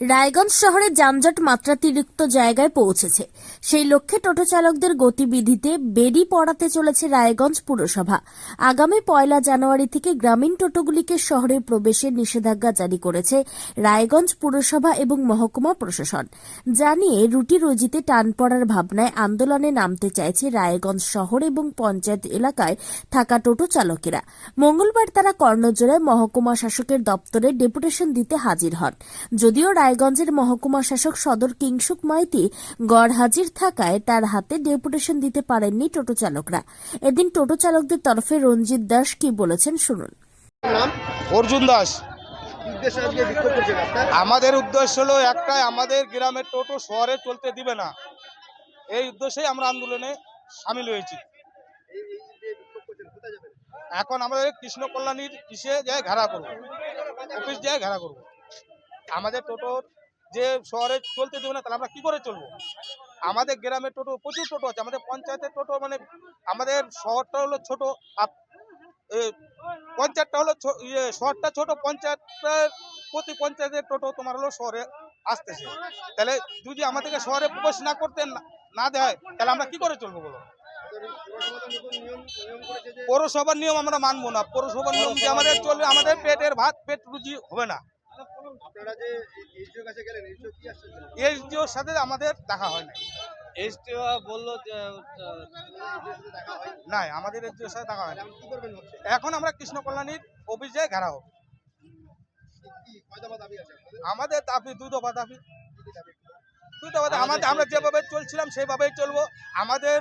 রায়গঞ্জ শহরে যানজট মাত্রাতিরিক্ত জায়গায় পৌঁছেছে। সেই লক্ষ্যে টোটো চালকদের গতিবিধিতে বেড়ি পড়াতে চলেছে রায়গঞ্জ পুরসভা। আগামী পয়লা জানুয়ারি থেকে গ্রামীণ টোটোগুলিকে শহরে প্রবেশের নিষেধাজ্ঞা জারি করেছে রায়গঞ্জ পুরসভা এবং মহকুমা প্রশাসন। জানিয়ে রুটি রুজিতে টান পড়ার ভাবনায় আন্দোলনে নামতে চাইছে রায়গঞ্জ শহর এবং পঞ্চায়েত এলাকায় থাকা টোটো চালকেরা। মঙ্গলবার তারা কর্ণজোড়ায় মহকুমা শাসকের দপ্তরে ডেপুটেশন দিতে হাজির হন। যদিও রায়গঞ্জের মহকুমা শাসক সদর কিংসুক মাইতি গড় হাজির থাকায় তার হাতে ডেপুটেশন দিতে পারেননি টোটো চালকরা। এদিন টোটো চালকদের তরফে রঞ্জিত দাস কি বলেছেন শুনুন। অর্জুন দাস। উদ্দেশ্যে আজকে বিক্ষোভ করছেন আপনার? আমাদের উদ্দেশ্য হলো একটাই আমাদের গ্রামের টোটো শহরে চলতে দিবে না। এই উদ্দেশ্যেই আমরা আন্দোলনে সামিল হয়েছি। এই এই যে বিক্ষোভ করছেন কোথায় যাবেন? এখন আমাদের কৃষ্ণ কল্যাণীর কিসে যায় ঘেরা করব। অফিস যায় ঘেরা করব। আমাদের টোটো যে শহরে চলতে দেবে না, তাহলে আমরা কি করে চলবো? আমাদের গ্রামের টোটো, প্রচুর টোটো আছে। আমাদের পঞ্চায়েতের টোটো মানে আমাদের শহরটা হলো ছোট পঞ্চায়েতটা হলো ইয়ে শহরটা ছোট পঞ্চায়েতটার প্রতি পঞ্চায়েতের টোটো তোমার হলো শহরে আসতেছে। তাহলে যদি আমাদেরকে শহরে প্রবেশ না করতে না- দেয়, তাহলে আমরা কি করে চলবো বলো? পৌরসভার নিয়ম আমরা মানবো না। পৌরসভার নিয়ম যে আমাদের চলবে, আমাদের পেটের ভাত, পেট রুজি হবে না। আপনারা যে এইচডিও কাছে গেলেন এইচডিও কি আসছে? এসডিওর সাথে আমাদের দেখা হয় না এসটিও বলল যে দেখা হয় না আমাদের এসডিওর সাথে দেখা হয় না এখন কি করবেন এখন আমরা কৃষ্ণ কল্যাণীর অফিস ঘেরা হোক কি কয় দফা দাবি আছে আপনাদের? আমাদের দাবি দুই দফা দাবি। দফা আমাদের আমরা যেভাবে চলছিলাম সেভাবেই চলবো। আমাদের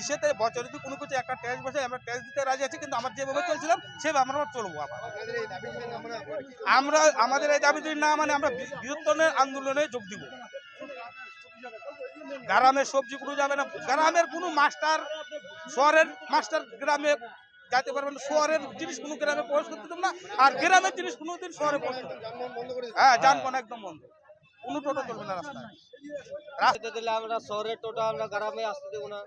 ইসেতে বছরে যদি কোনো কিছু একটা ট্যাক্স বসে, আমরা ট্যাক্স দিতে রাজি আছি, কিন্তু যেভাবে চলছিলাম, সেভাবে আমরা চলবো আবার। আমরা, আমাদের এই দাবি না মানে আমরা আন্দোলনে যোগ দিব। গ্রামের সবজি কোনো যাবে না। গ্রামের কোনো মাস্টার, শহরের মাস্টার গ্রামে যাইতে পারবে না। শহরের জিনিস কোনো গ্রামে প্রবেশ করতে দেবো না, আর গ্রামের জিনিস কোনো দিন শহরে প্রবেশ করতে? হ্যাঁ যানবাহন একদম বন্ধ। কোনো টোটো চলবে না রাস্তায়। রাস্তা দিলে আমরা শহরের টোটো, আমরা গ্রামে আসতে দেবো না।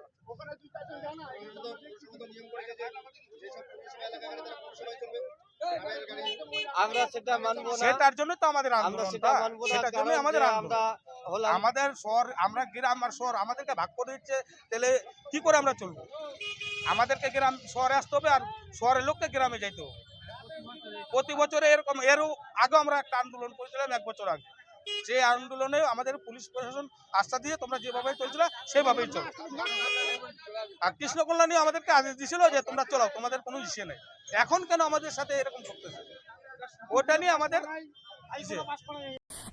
আমরা সেটা মানবো না। সেটার জন্য তো আমরা সেটা মানবো না সেটার জন্য আমরা আমাদের শহর আমরা গ্রাম আর শহর আমাদেরকে ভাগ করে দিচ্ছে তাহলে কি করে আমরা চলবো? আমাদেরকে গ্রাম শহরে আসতে হবে আর শহরের লোককে গ্রামে যাইতে হবে। প্রতি বছরে এরকম এরও আগে আমরা একটা আন্দোলন করেছিলাম এক বছর আগে। যে আন্দোলনে আমাদের পুলিশ প্রশাসন আস্থা দিয়ে তোমরা যেভাবে চলছিল, সেভাবেই চলো। আর কৃষ্ণ কল্যাণী আমাদেরকে আদেশ দিছিল যে তোমরা চলাও তোমাদের কোনো ইসে নেই। এখন কেন আমাদের সাথে এরকম করতেছে ওটা নিয়ে আমাদের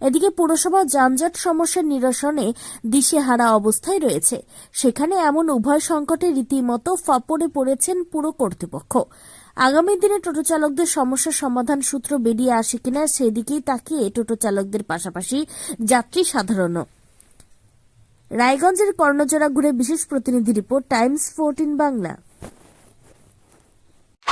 এদিকে পুরসভা যানজট সমস্যার নিরসনে দিশেহারা অবস্থায় রয়েছে। সেখানে এমন উভয় সংকটে রীতিমতো ফাপড়ে পড়েছেন পুরো কর্তৃপক্ষ। আগামী দিনে টোটো চালকদের সমস্যার সমাধান সূত্র বেরিয়ে আসে কিনা সেদিকেই তাকিয়ে টোটো চালকদের পাশাপাশি যাত্রী সাধারণও। রায়গঞ্জের কর্ণজোড়া ঘুরে বিশেষ প্রতিনিধি report, Times fourteen Bangla.